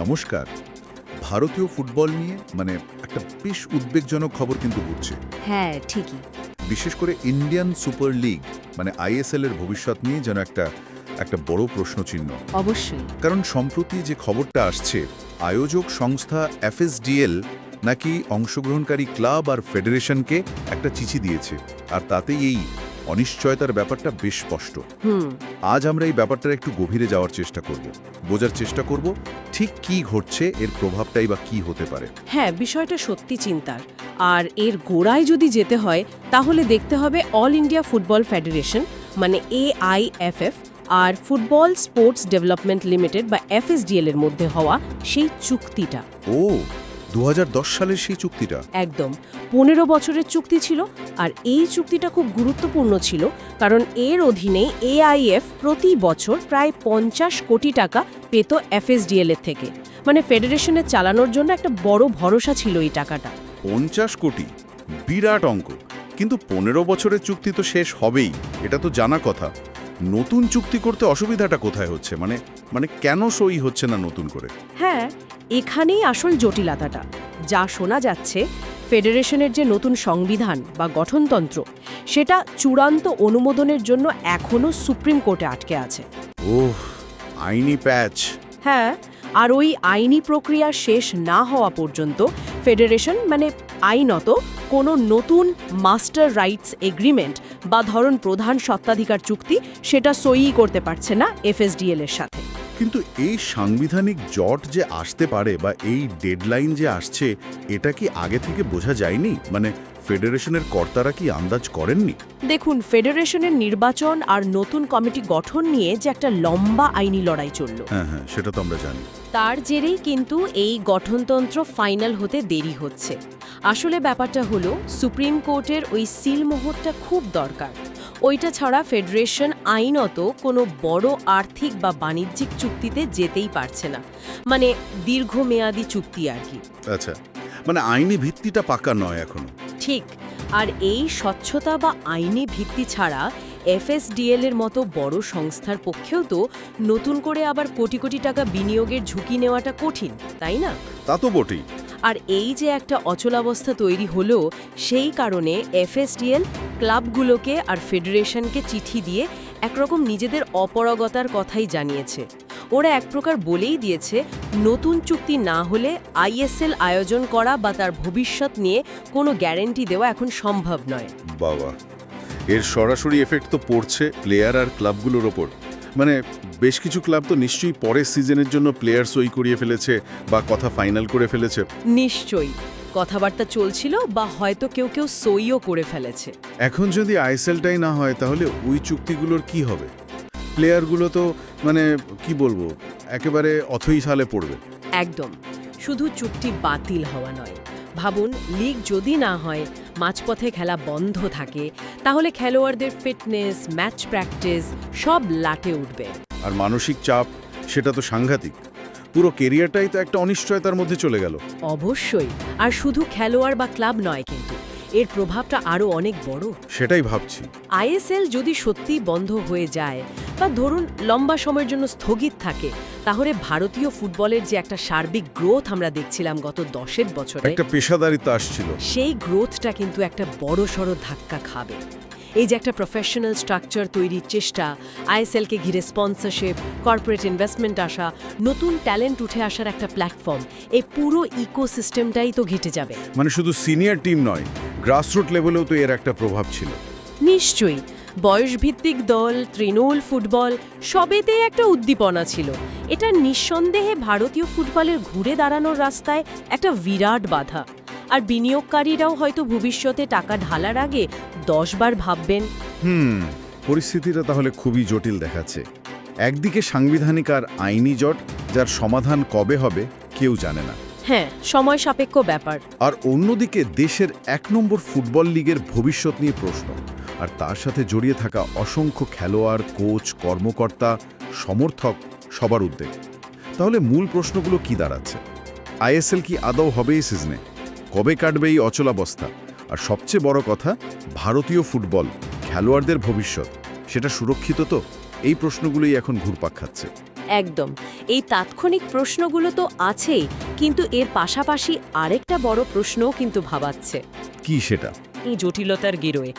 নমস্কার। ভারতীয় ফুটবল নিয়ে মানে একটা বেশ উদ্বেগজনক খবর কিন্তু ঘুরছে হ্যাঁ ঠিকই। বিশেষ করে ইন্ডিয়ান সুপার লিগ মানে আইএসএল এর ভবিষ্যৎ নিয়ে যেন একটা একটা বড় প্রশ্নচিহ্ন। অবশ্যই। কারণ সম্প্রতি যে খবরটা আসছে আয়োজক সংস্থা এফএসডিএল নাকি অংশগ্রহণকারী ক্লাব আর ফেডারেশনকে একটা চিঠি দিয়েছে। আর তাতেই এই অনিশ্চয়তার ব্যাপারটা বেশ স্পষ্ট। হুম। আজ আমরা এই ব্যাপারটার একটু গভীরে যাওয়ার চেষ্টা করব। বোঝার চেষ্টা করব ঠিক কি ঘটছে এর প্রভাবটাই বা কি হতে পারে। হ্যাঁ বিষয়টা সত্যি চিন্তার। আর এর গোড়ায় যদি যেতে হয় তাহলে দেখতে হবে অল ইন্ডিয়া ফুটবল ফেডারেশন মানে এআইএফএফ আর ফুটবল স্পোর্টস ডেভেলপমেন্ট লিমিটেড বা এফএসডিএল এর মধ্যে হওয়া সেই চুক্তিটা। ও দু হাজার দশ সালের সেই চুক্তিটা। একদম। পনেরো বছরের চুক্তি ছিল আর এই চুক্তিটা খুব গুরুত্বপূর্ণ ছিল কারণ এর অধীনে এআইএফ প্রতি বছর প্রায় পঞ্চাশ কোটি টাকা পেত এফএসডিএল এর থেকে। মানে ফেডারেশনের চালানোর জন্য একটা বড় ভরসা ছিল এই টাকাটা। পঞ্চাশ কোটি? বিরাট অঙ্ক। কিন্তু পনেরো বছরের চুক্তি তো শেষ হবেই এটা তো জানা কথা। নতুন চুক্তি করতে অসুবিধাটা কোথায় হচ্ছে? মানে মানে কেন সই হচ্ছে না নতুন করে? হ্যাঁ এখানেই আসল জটিলতাটা। যা শোনা যাচ্ছে ফেডারেশনের যে নতুন সংবিধান বা গঠনতন্ত্র সেটা চূড়ান্ত অনুমোদনের জন্য এখনও সুপ্রিম কোর্টে আটকে আছে। ওহ আইনি প্যাচ। হ্যাঁ আর ওই আইনি প্রক্রিয়া শেষ না হওয়া পর্যন্ত ফেডারেশন মানে আইনত কোনো নতুন মাস্টার রাইটস এগ্রিমেন্ট বা ধরন প্রধান সত্ত্বাধিকার চুক্তি সেটা সই করতে পারছে না এফএসডিএল এর সাথে। কিন্তু এই সাংবিধানিক জট যে আসতে পারে বা এই ডেডলাইন যে আসছে এটা কি আগে থেকে বোঝা যায়নি? মানে ফেডারেশনের কর্তারা কি আন্দাজ করেননি? দেখুন ফেডারেশনের নির্বাচন আর নতুন কমিটি গঠন নিয়ে যে একটা লম্বা আইনি লড়াই চলল। হ্যাঁ হ্যাঁ সেটা তো আমরা জানি। তার জেরেই কিন্তু এই গঠনতন্ত্র ফাইনাল হতে দেরি হচ্ছে। আসলে ব্যাপারটা হলো সুপ্রিম কোর্টের ওই সিল মোহরটা খুব দরকার। ওইটা ছাড়া ফেডারেশন আইনত কোনো বড় আর্থিক বা বাণিজ্যিক চুক্তিতে যেতেই পারছে না। মানে দীর্ঘমেয়াদী চুক্তি আর কি। আচ্ছা মানে আইনি ভিত্তিটা পাকা নয় এখনও? ঠিক আর এই স্বচ্ছতা বা আইনি ভিত্তি ছাড়া এফএসডিএল এর মতো বড় সংস্থার পক্ষেও তো নতুন করে আবার কোটি কোটি টাকা বিনিয়োগের ঝুঁকি নেওয়াটা কঠিন তাই না? তা তো বটেই। আর এই যে একটা অচলাবস্থা তৈরি হলো, সেই কারণে এফএসডিএল ক্লাবগুলোকে আর ফেডারেশনকে চিঠি দিয়ে একরকম নিজেদের অপরগতার কথাই জানিয়েছে। ওরা এক প্রকার বলেই দিয়েছে, নতুন চুক্তি না হলে আইএসএল আয়োজন করা বা তার ভবিষ্যৎ নিয়ে কোনো গ্যারেন্টি দেওয়া এখন সম্ভব নয়। বাবা, এর সরাসরি এফেক্ট তো পড়ছে প্লেয়ার আর ক্লাবগুলোর ওপর। মানে বেশ কিছু ক্লাব তো নিশ্চয়ই পরের সিজনের জন্য প্লেয়ার সই করিয়ে ফেলেছে বা কথা ফাইনাল করে ফেলেছে। নিশ্চয়ই। কথাবার্তা চলছিল বা হয়তো কেউ কেউ সইও করে ফেলেছে। এখন যদি আইএসএলটাই না হয় তাহলে ওই চুক্তিগুলোর কি হবে? প্লেয়ারগুলো তো মানে কি বলব একেবারে অথই সালে পড়বে। একদম। শুধু চুক্তি বাতিল হওয়া নয়। ভাবুন লিগ যদি না হয় মাঝপথে খেলা বন্ধ থাকে তাহলে খেলোয়াড়দের ফিটনেস ম্যাচ প্র্যাকটিস সব লাটে উঠবে। আর মানসিক চাপ সেটা তো সাংঘাতিক। পুরো কেরিয়ারটাই তো একটা অনিশ্চয়তার মধ্যে চলে গেল। অবশ্যই। আর শুধু খেলোয়াড় বা ক্লাব নয় কিন্তু এর প্রভাবটা আরও অনেক বড়। সেটাই ভাবছি। আইএসএল যদি সত্যি বন্ধ হয়ে যায় বা ধরুন লম্বা সময়ের জন্য স্থগিত থাকে তাহলে ভারতীয় ফুটবলের যে একটা সার্বিক গ্রোথ আমরা দেখছিলাম গত দশের বছরে একটা পেশাদারিত্ব আসছিল। সেই গ্রোথটা কিন্তু একটা বড় সড় ধাক্কা খাবে। এই যে একটা প্রফেশনাল স্ট্রাকচার তৈরির চেষ্টা আইএসএলকে ঘিরে স্পন্সরশিপ কর্পোরেট ইনভেস্টমেন্ট আসা নতুন ট্যালেন্ট উঠে আসার একটা প্ল্যাটফর্ম এই পুরো ইকোসিস্টেমটাই তো ঘেটে যাবে। মানে শুধু সিনিয়র টিম নয় গ্রাসরুট লেভেলেও তো এর একটা প্রভাব ছিল। নিশ্চয়ই। বয়সভিত্তিক দল তৃণমূল ফুটবল সবেতেই একটা উদ্দীপনা ছিল। এটা নিঃসন্দেহে ভারতীয় ফুটবলের ঘুরে দাঁড়ানোর রাস্তায় একটা বিরাট বাধা। আর বিনিয়োগকারীরাও হয়তো ভবিষ্যতে টাকা ঢালার আগে দশবার ভাববেন। হুম পরিস্থিতিটা তাহলে খুবই জটিল দেখাচ্ছে। একদিকে সাংবিধানিক আর আইনি জট যার সমাধান কবে হবে কেউ জানে না। হ্যাঁ সময় সাপেক্ষ ব্যাপার। আর অন্যদিকে দেশের এক নম্বর ফুটবল লিগের ভবিষ্যৎ নিয়ে প্রশ্ন। আর তার সাথে জড়িয়ে থাকা অসংখ্য খেলোয়াড়, কোচ, কর্মকর্তা, সমর্থক সবার উদ্বেগ। তাহলে মূল প্রশ্নগুলো কি দাঁড়াচ্ছে? আইএসএল কি আদৌ হবে এই সিজনে কবে কাটবে এই অচলাবস্থা? আর সবচেয়ে বড় কথা, ভারতীয় ফুটবল খেলোয়াড়দের ভবিষ্যৎ, সেটা সুরক্ষিত তো? এই প্রশ্নগুলোই এখন ঘুরপাক খাচ্ছে। একদম। এই তাৎক্ষণিক প্রশ্নগুলো তো আছেই কিন্তু এর পাশাপাশি আরেকটা বড় প্রশ্নও কিন্তু ভাবাচ্ছে। কি সেটা? এই জটিলতার গিরোয়ে।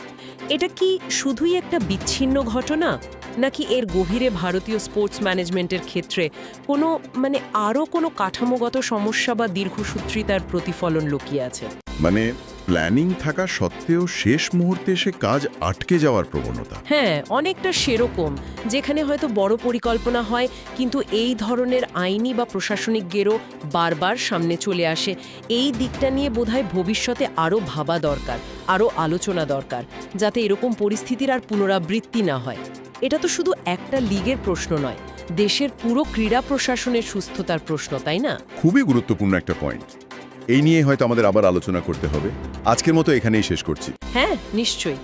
এটা কি শুধুই একটা বিচ্ছিন্ন ঘটনা নাকি এর গভীরে ভারতীয় স্পোর্টস ম্যানেজমেন্টের ক্ষেত্রে কোনো মানে আরও কোনো কাঠামোগত সমস্যা বা দীর্ঘসূত্রিতার প্রতিফলন লুকিয়ে আছে? মানে প্ল্যানিং থাকা সত্ত্বেও শেষ মুহূর্তে এসে কাজ আটকে যাওয়ার প্রবণতা। হ্যাঁ অনেকটা সেরকম যেখানে হয়তো বড় পরিকল্পনা হয় কিন্তু এই ধরনের আইনি বা প্রশাসনিক গেরো বারবার সামনে চলে আসে। এই দিকটা নিয়ে বোধহয় ভবিষ্যতে আরও ভাবা দরকার আরও আলোচনা দরকার যাতে এরকম পরিস্থিতির আর পুনরাবৃত্তি না হয়। এটা তো শুধু একটা লিগের প্রশ্ন নয় দেশের পুরো ক্রীড়া প্রশাসনের সুস্থতার প্রশ্ন তাই না? খুবই গুরুত্বপূর্ণ একটা পয়েন্ট এই নিয়ে হয়তো আমাদের আবার আলোচনা করতে হবে। আজকের মতো এখানেই শেষ করছি। হ্যাঁ নিশ্চয়ই।